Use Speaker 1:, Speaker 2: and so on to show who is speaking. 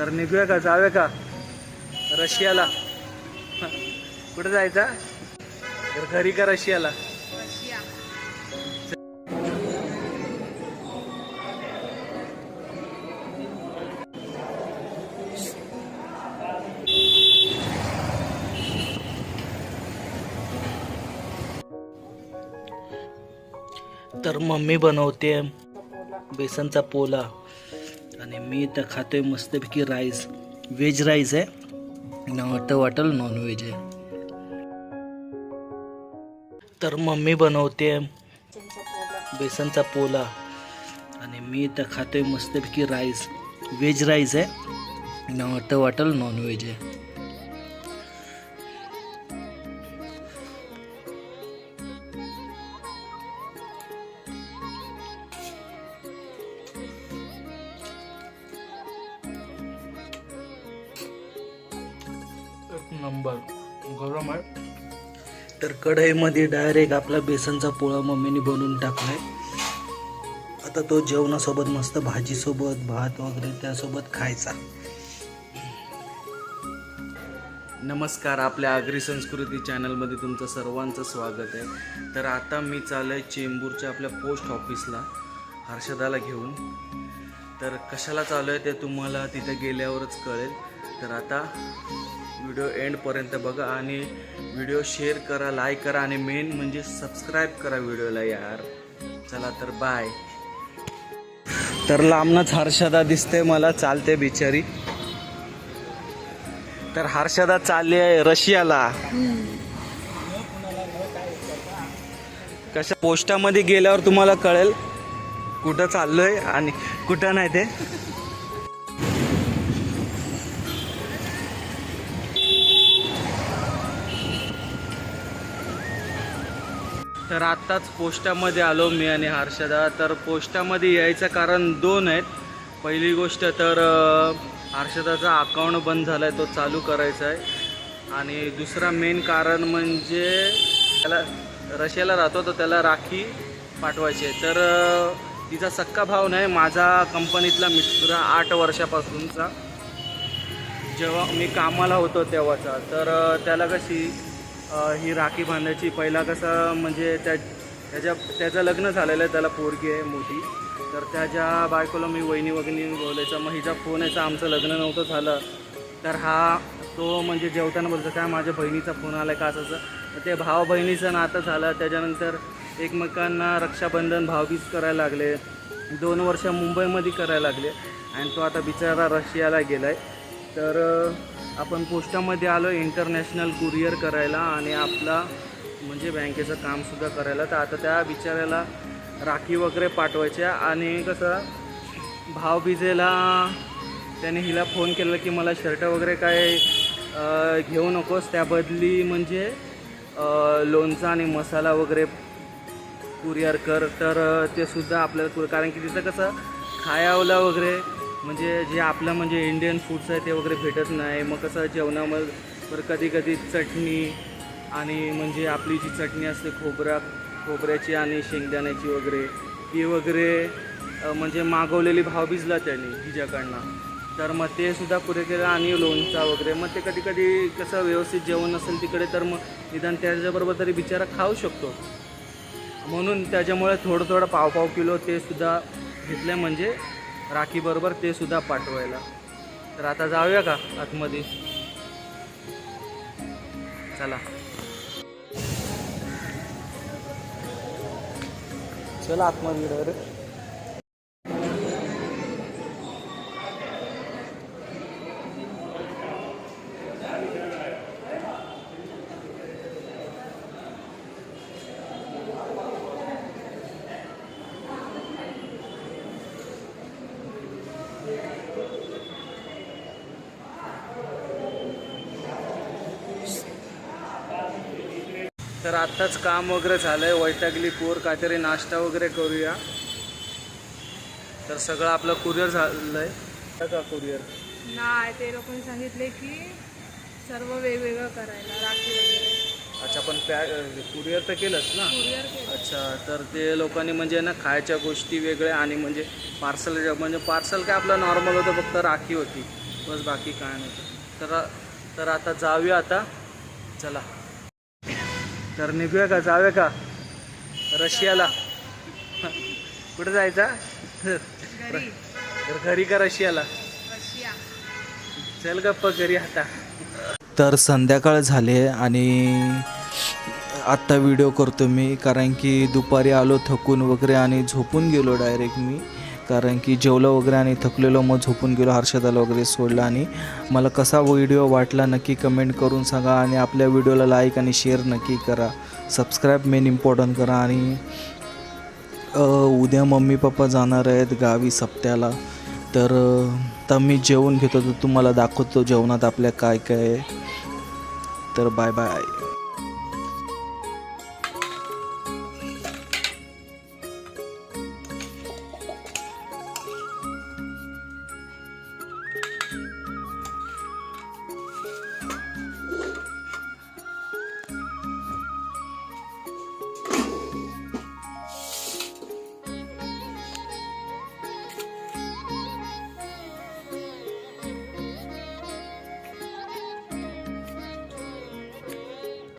Speaker 1: तर निघूया का? जाऊया का? रशियाला. कुठे जायचा? तर घरी का रशियाला? तर मम्मी बनवते बेसनचा पोला. आणि मी तर खातोय मस्तपैकी राईस. व्हेज राईस आहे. न वाटतं वाटेल नॉन व्हेज आहे. तर मम्मी बनवते बेसनचा पोला. आणि मी तर खातोय मस्तपैकी राईस. व्हेज राईस आहे. न वाटतं वाटेल नॉन व्हेज आहे. नंबर. गरम आहे. तर कढईमध्ये डायरेक्ट आपला बेसनचा पोळा मम्मीने बनवून टाकलाय. आता तो जेवणासोबत मस्त भाजीसोबत भात वगैरे त्यासोबत खायचा. नमस्कार आपल्या आगरी संस्कृती चॅनलमध्ये तुमचं सर्वांचं स्वागत आहे. तर आता मी चालू आहे चेंबूरच्या आपल्या पोस्ट ऑफिसला हर्षदाला घेऊन. तर कशाला चालू आहे ते तुम्हाला तिथे गेल्यावरच कळेल. तर आता व्हिडिओ एंडपर्यंत बघा आणि व्हिडिओ शेअर करा लाईक करा आणि मेन म्हणजे सबस्क्राईब करा व्हिडिओला यार. चला तर बाय तर लांबनच हर्षदा दिसते मला चालते बिचारी. तर हर्षदा चालली आहे रशियाला. कशा पोस्टामध्ये गेल्यावर तुम्हाला कळेल कुठं चाललोय आणि कुठं नाही ते. तर आत्ताच पोस्टामध्ये आलो मी आणि हर्षदा. तर पोस्टामध्ये यायचं कारण दोन आहेत. पहिली गोष्ट तर हर्षदाचा अकाउंट बंद झाला आहे तो चालू करायचा आहे. आणि दुसरा मेन कारण म्हणजे त्याला रशियाला राहतो तर त्याला राखी पाठवायची आहे. तर तिचा सक्का भाव नाही माझा कंपनीतला मित्र आठ वर्षापासूनचा. जेव्हा मी कामाला होतो तेव्हाचा. तर त्याला कशी ही राखी बांधायची. पहिला कसं म्हणजे त्या त्याच्या त्याचं लग्न झालेलं आहे त्याला पोरगी आहे मोठी. तर त्याच्या बायकोला मी वहिनी वगैरे बोलायचं मग हिचा फोन यायचा आमचं लग्न नव्हतं झालं. तर हा तो म्हणजे जेवताना बोलतो काय माझ्या बहिणीचा फोन आला का? असं ते भाव बहिणीचं नातं झालं. त्याच्यानंतर एकमेकांना रक्षाबंधन भावबीज करायला लागले. दोन वर्ष मुंबईमध्ये करायला लागले. आणि तो आता बिचारा रशियाला गेला आहे तर आपण पोस्टामध्ये आलो इंटरनॅशनल कुरिअर करायला आणि आपला म्हणजे बँकेचं कामसुद्धा करायला. तर आता त्या बिचाऱ्याला राखी वगैरे पाठवायच्या आणि कसं भावबीजेला त्याने हिला फोन केला की मला शर्ट वगैरे काय घेऊ नकोस त्याबदली म्हणजे लोणचं आणि मसाला वगैरे कुरिअर कर. तर ते सुद्धा आपल्याला कुर कारण की तिथं कसं खायावला वगैरे म्हणजे जे आपलं म्हणजे इंडियन फूड्स आहे ते वगैरे भेटत नाही. मग कसं जेवणामध्ये बरं कधी कधी चटणी आणि म्हणजे आपली जी चटणी असते खोबरा खोबऱ्याची आणि शेंगदाण्याची वगैरे ती वगैरे म्हणजे मागवलेली भाव भिजला त्यांनी तिच्याकडनं तर मग ते सुद्धा पुरे केलं आणि लोणचा वगैरे. मग ते कधी कधी कसं व्यवस्थित जेवण नसेल तिकडे तर मग निदान त्याच्याबरोबर तरी बिचारा खाऊ शकतो. म्हणून त्याच्यामुळे थोडं थोडं पाव पाव किलो ते सुद्धा घेतलं म्हणजे राखीबरोबर ते सुद्धा पाठवायला. तर आता जाऊया का आतमध्ये? चला. चला आतमध्ये. तर आत्ताच काम वगैरे झालंय वैतागली पोर काहीतरी नाश्ता वगैरे करूया. तर सगळं आपलं कुरिअर झालंय. का कुरिअर
Speaker 2: नाही ते लोकांनी सांगितले की सर्व वेगवेगळं करायला राखी वगैरे.
Speaker 1: अच्छा पण पॅ कुरिअर तर केलंच ना?
Speaker 2: कुरिअर केलं.
Speaker 1: अच्छा तर ते लोकांनी म्हणजे ना खायच्या गोष्टी वेगळ्या आणि म्हणजे पार्सल म्हणजे पार्सल काय आपलं नॉर्मल होतं फक्त राखी होती. बस बाकी काय नाही तर तर आता जाऊया आता. चला. तर निघूया का? जाऊया का? रशियाला. कुठं जायचा?
Speaker 2: घरी.
Speaker 1: तर घरी का रशियाला?
Speaker 2: रशिया.
Speaker 1: चल गप्प घरी आता. तर संध्याकाळ झाले आणि आत्ता व्हिडिओ करतो मी कारण की दुपारी आलो थकून वगैरे आणि झोपून गेलो डायरेक्ट मी. कारण की जेवलं वगैरे आणि थकलेलो मग झोपून गेलो हर्षदाला वगैरे सोडला आणि मला कसा व्हिडिओ वाटला नक्की कमेंट करून सांगा आणि आपल्या व्हिडिओला लाईक आणि शेअर नक्की करा. सबस्क्राईब मेन इम्पॉर्टंट करा आणि उद्या मम्मी पप्पा जाणार आहेत गावी सप्त्याला. तर आता मी जेवण घेतो तर तुम्हाला दाखवतो जेवणात आपल्या काय काय आहे. तर बाय बाय